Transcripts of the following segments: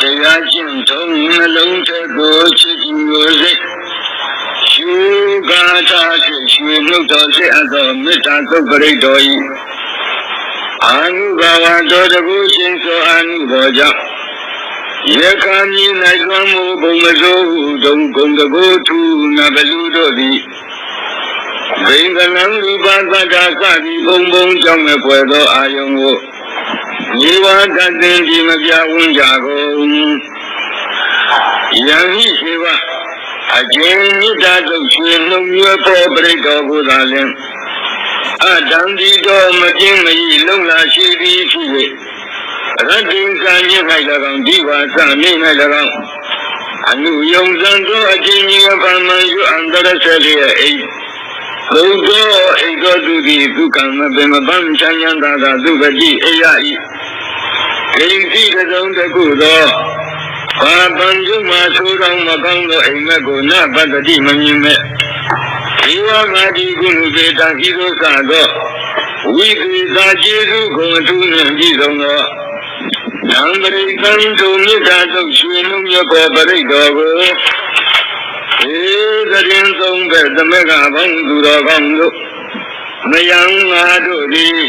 တရားကျင့်သုံးနှလုံးသက်ကိုချစ်သူကိုစိတ်ရှုကားထားဖြင့်ရွှေနှုတ်တော်စေအပ်သောမေတ္တာသုတ်ပရိတ်တော်၏အာနုဘာဝတော်တကူရှင်သောအာနုဘောကြောင့်ယခာမြင်၌လွန်မှုဘုံမစိုးဟုတုံကုံတကူထုနဘလူတို့သည် ဘိင်္ဂလံလူပါသတ္တာစသည်ဘုံဘုံကြောင့်မဲ့ဖွယ်သောအာယုံကိုညီဝတ္တသင်ဒီမပြဝန်းကြကုန်ယံဤရှိပါအကျဉ်မေတ္တာသုတ်ရွှေနှုတ်ရွယ်ပေါ်ပြိတ္တော်ကိုသာလင်အတံဒီတော်မပြင်းမကြီးလုံလာရှိသည်ဖြစ်၍ရတ္တိကံမြင့်၌၎င်းဒီဝါစမြင့်၌၎င်းအနုယုံစံသောအကျဉ်ကြီးအပမန်ယူအန္တရဆက်လျက်အိ ဘုဒ္ဓအိသောသူသည်ဒုက္ခမပင်မပန်းချမ်းသာသာသာသူပတိအယဤဂိဉ္စီကစုံတကုသောဘာပံကျုမှာဆိုတော်မကောင်းသောအိမ်မက်ကိုနပတ္တိမမြင်မဲ့ဒီဝါငါဒီကုလူပေတံဤသို့စသောဝိသေသာကျေစုကိုအထူးနှင့်ပြည်စုံသောနံပရိကံသူမြတ်သာသုတ်ရွှေနှုံမြတ်ပေါ်ပရိတ်တော်ကိုဧ သရင်ဆုံးပဲသမက်ကဘောင်းသူတော်ကောင်းတို့မယံငါတို့သည်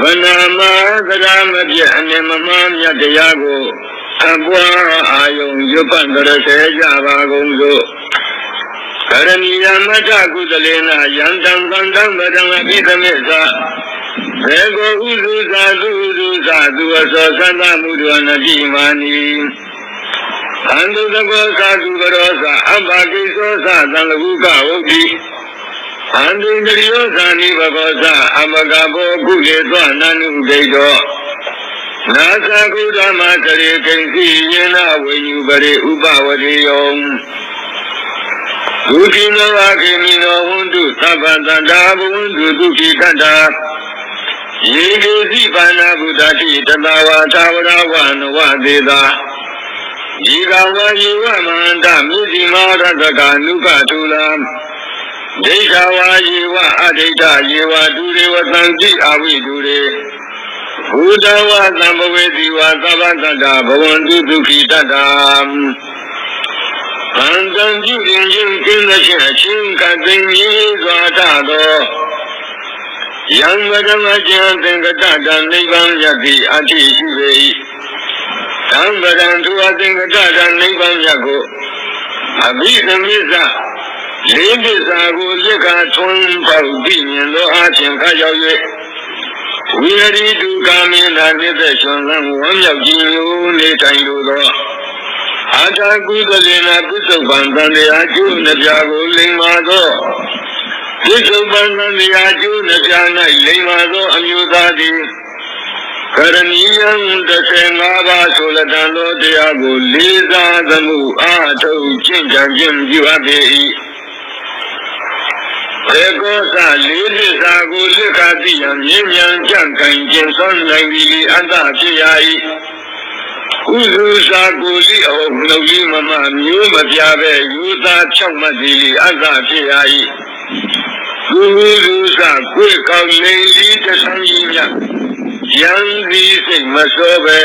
ဗနာမသရမပြည့်အနေမမမြတ်တရားကိုအပွားအာယုံရွတ်ပတ်ကြရစေကြပါကုန်စို့ကရဏီယမတ္ထကုသလေနယံတံသံတံဗဒံအပိသမေသာဘေကိုဥစုသာသူဥစုသာသူအစောသန္တမှုတော်နတိမာနီ အန္တုတကောသာသူကရောသာအပ္ပကိသောသာသံလဟုကဟုတ်တိအန္တုတရိယောသာနိဘကောသာအမကဘောကုလေသောနန္နုဒိတောနာသကုဓမ္မတရေကိဉ္စီယေနဝိညုပရိဥပဝတိယောဒုတိနဝခေမိနောဟွန္တုသဗ္ဗတန္တာဘဝန္တုဒုက္ခိတတ္တာယေတိသိပါဏဗုဒ္ဓတိတတဝါသာဝရဝနဝသေသာ ဒီကဝါယေဝမန္တမြစ်စီမာရတကနုကထုလံဒိဋ္ဌဝါယေဝအဒိဋ္ဌယေဝဒုရေဝသံတိအဝိဒုရေဘုဒ္ဓဝါသံဘဝေတိဝါသဗ္ဗတတ္တာဘဝန္တုဒုက္ခိတတ္တာသံတံပြုရင်ချင်းကျင်းတဲ့ချင်းအချင်းကသိဉ္ကြီးစွာတသောယံမဓမ္မကျန်သင်္ကတတနိဗ္ဗာန်ယတိအတိရှိပေ၏သံ ဗရံသူအသင်္ကတတနိဗ္ဗာန်ယကိုအဘိဓမ္မိသလေးပစ္စာကိုလက်ခထွန်းပေါက်သိမြင်သောအခြင်းခါရောက်၍ဝိရိတုကာမေနာမြစ်သက်ရှင်လန်းဝမ်းမြောက်ခြင်းမျိုးနေထိုင်လိုသောအာထာကုသလေနာပုစ္စုပန်တန်တရားကျိုးနှပြကိုလိမ္မာသောပုစ္စုပန်တန်တရားကျိုးနှပြ၌လိမ္မာသောအမျိုးသားသည် ကရဏီယံ35ပါးဆိုလတန်သောတရားကိုလေးစားသမှုအာထုတ်ကျင့်ကြံခြင်းပြုအပ်ပေ၏ဘေကောသလေးလစ္စာကိုလက်ခသိရန်မြင်းမြန်ကြံ့ခိုင်ခြင်းသွမ်းနိုင်သည်အတ္တဖြစ်ရ၏ဥစုစာကိုလိအောင်နှုတ်ကြီးမမမျိုးမပြပဲယူသားဖြောက်မှတ်သည်အတ္တဖြစ်ရ၏ကုစုစာကိုယ်ကောင်းနေလီတဆန်းကြီးမြတ် ယံဒီစိတ်မစောပဲ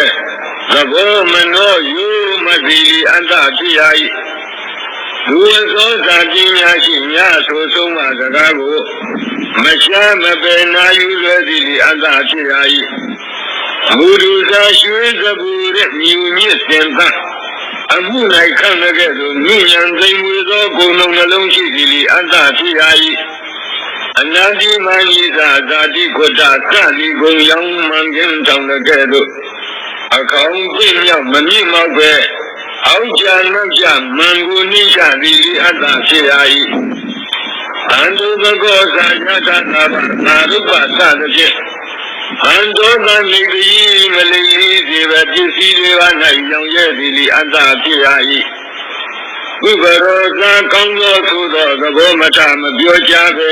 သဘောမနောယူမသည်အတ္တဖြစ်ရ၏လူသောသာပညာရှိများဆိုဆုံးမစကားကိုမရှားမပယ်နာယူလွယ်သည်အတ္တဖြစ်ရ၏ဘုဒ္ဓသာရွှေစပူတဲ့မြူမြင့်စင်သအမှု၌ခံရခဲ့သောမြဉ္ဇဉ်သိမ်မွေသောကိုယ်လုံးနှလုံးရှိသည်အတ္တဖြစ်ရ၏ အနန္တိမဏိသာဇာတိကုတ္တသတိကုံရောင်မှန်ခြင်းတောင်းတဲ့သို့အကောင်ပြည့်မြောက်မမြင့်မောက်ပဲအောက်ကြနောက်ကြမန်ကိုနိစ္စသည်အတ္တဖြစ်ရ၏အန္တုဘကောသာယတနာဘနာရုပသသဖြင့်အန္တောကမိတိမလိစေဘပစ္စည်းတွေ၌ရောင်ရဲ့သည်အတ္တဖြစ်ရ၏ဥပရောသာကောင်းသောသို့သောသဘောမထမပြောကြပဲ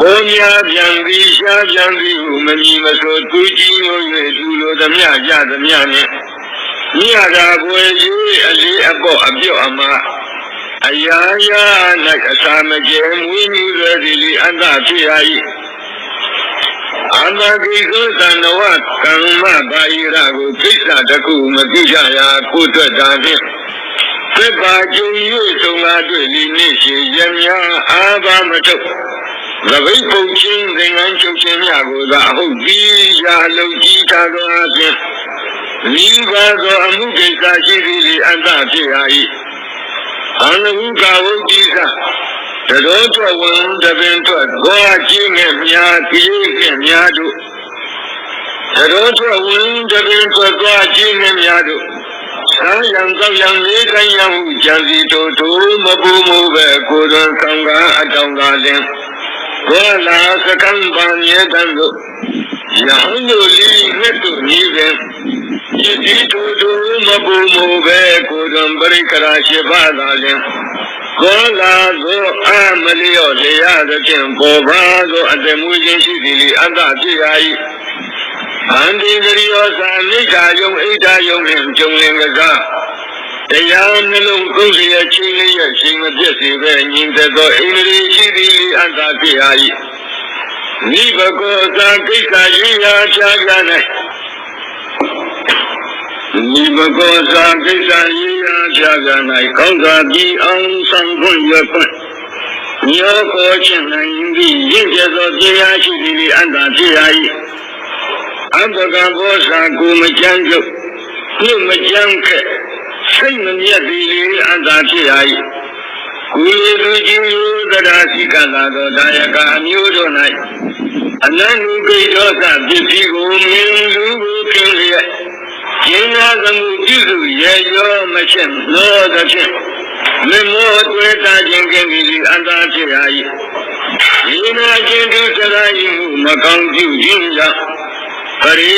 ကိုများပြန်ပြီးရှားပြန်ပြီးဟုမမီမဆိုသူကြီးမျိုး၍သူလိုသမျှကြသမျှနှင့်မြတ်တာဘွယ်၍အလေးအပေါ့အပြော့အမအရာရာ၌အစာမကျဲမွေးမြူရသည်လီအတ္တဖြစ်ရ၏အာမဂိသောသန္နဝကမ္မဘာယိရကိုကိစ္စတစ်ခုမပြုကြရာကိုယ်အတွက်ဒါဖြင့်သစ္စာကျုံ၍သုံးကားတွေ့လိနေရှိရမြအာဘာမထုတ် သဘိတ်ပုံချင်းသင်္ကန်းချုပ်ခြင်းများကိုသာအဟုတ်ပြီးရာလုံကြီးထားသောအဖြစ်မိဘသောအမှုကိစ္စရှိသည်လေအတ္တဖြစ်ရာ၏အနဟုကဝုဒ္ဓိသတတော်ထွက်ဝင်တပင်ထွက်သွားခြင်းနဲ့များကိရိနဲ့များတို့တတော်ထွက်ဝင်တပင်ထွက်သွားခြင်းနဲ့များတို့ဆံရံကောက်ရံလေးကိုင်းရမှုကြံစီတို့တို့မပူမှုပဲကိုယ်တော်ဆောင်ကအတောင်သာလင် ဘောလာစကံပန်ရဲ့တန်တို့ရဟန်းတို့လီမြတ်တို့ဤပင်ဤဒီတို့တို့မပူမှုပဲကိုယ်တော်ပရိကရာရှိပါသာလင်ကောလာသောအမလျော့လေရသဖြင့်ပေါ်ပါသောအတမူခြင်းရှိသည်လေအတ္တဖြစ်ရာ၏အန္တိကရိယောသာမိစ္ဆာယုံဣဒ္ဓယုံနှင့်ဂျုံလင်ကစား တရားနှလုံးသုံးစီရဲ့ချင်းလေးရဲ့ရှင်မပြည့်စေပဲညီသက်သောဣန္ဒြေရှိသည်လေအတ္တဖြစ်ရာ၏မိဘကောသာကိစ္စရေးရာချာကြ၌မိဘကောသာကိစ္စရေးရာချာကြ၌ကောင်းစွာပြီးအောင်ဆောင်ခွင့်ရခွင့်ညောကိုချင်းနိုင်ပြီးရင့်ကျက်သောတရားရှိသည်လေအတ္တဖြစ်ရာ၏အဘကဘောဇာကိုမကြမ်းကြုတ်ပြုမကြမ်းခက် စိတ်မမြတ်သည်လေအတ္တဖြစ်ရာ၏ကိုယ်လူကြီးလူသရာစီကလာသောဒါယကအမျိုးတို့၌အနန္တုပိဒောသပစ္စည်းကိုမြင်လူကိုခင်းလျက်ကျင်းနာသမှုပြုစုရေရောမချက်သောသဖြင့်မမောတွေ့တာခြင်းကင်းသည်အန္တဖြစ်ရာ၏ဒီနာခြင်းသူစရာ၏မကောင်းပြုခြင်းကြောင့်ပရိ